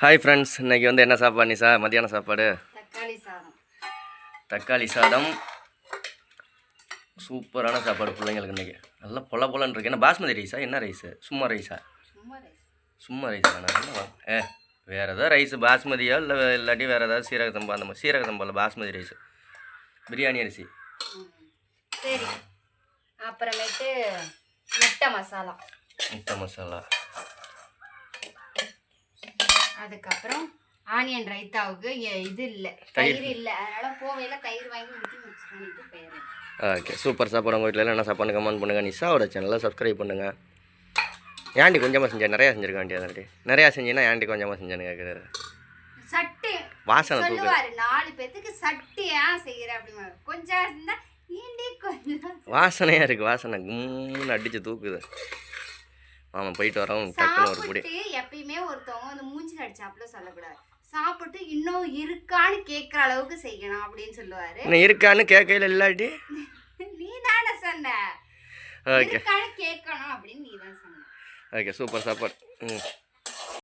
Hi friends இன்னைக்கு வந்து என்ன சாப்பாடு நிசா மத்தியான சாப்பாடு? தக்காளி சாதம். தக்காளி சாதம். சூப்பரான சாப்பாடு பிள்ளைங்களுக்கு இன்னைக்கு. நல்லா பொல பொலன்னு இருக்கு. என்ன பாஸ்மதி ரைஸா என்ன ரைஸு சும்மா ரைஸா சும்மா ரைஸ் சும்மா ரைஸ் தானே? ஏ வேறு ஏதாவது ரைஸ் பாஸ்மதியா? இல்லை இல்லாட்டி வேறு ஏதாவது சீரக சம்பா அந்த மாதிரி சீரக சம்பாவில் பாஸ்மதி ரைஸ் பிரியாணி அரிசி. சரி. அப்புறமேட்டு முட்டை மசாலா. முட்டை மசாலா. அதுக்கப்புறம் ஆனியன் ரைத்தாவுக்கு இது இல்லை தயிர். இல்லை. அதனால போவையில தயிர் வாங்கி ஊற்றி மிக்ஸ் பண்ணிட்டு போயிடுறேன். ஓகே சூப்பர் சாப்பாடு உங்கள் வீட்டில் என்ன சாப்பாடு கமெண்ட் பண்ணுங்கள் நிஷாவோட சேனலை சப்ஸ்கிரைப் பண்ணுங்கள் ஏன்டி கொஞ்சமாக செஞ்சேன் நிறையா செஞ்சுருக்க வேண்டியதாண்டி நிறையா செஞ்சீங்கன்னா ஏன்டி கொஞ்சமாக செஞ்சேன்னு கேட்குறாரு சட்டு. வாசனை சொல்லுவாரு நாலு பேத்துக்கு சட்டு ஏன் செய்யற அப்படின்னு கொஞ்சம் இருந்தா ஏண்டி கொஞ்சம் வாசனையாக இருக்குது வாசனை. கும்முன்னு அடித்து தூக்குது. ஆமாம் போயிட்டு வரோம் டக்குன்னு ஒரு குடி சாப்பிட்டு எப்பயுமே ஒருத்தவங்க வந்து மூஞ்சில் அடிச்சாப்புல சொல்லக்கூடாது. சாப்பிட்டு இன்னும் இருக்கான்னு கேட்குற அளவுக்கு செய்யணும் அப்படின்னு சொல்லுவாரு. இன்னும் இருக்கான்னு கேட்கையில் இல்லாட்டி? நீ தானே சொன்ன. ஓகே கேட்கணும் அப்படின்னு நீ தான் சொன்ன. ஓகே சூப்பர் சாப்பாடு ம்.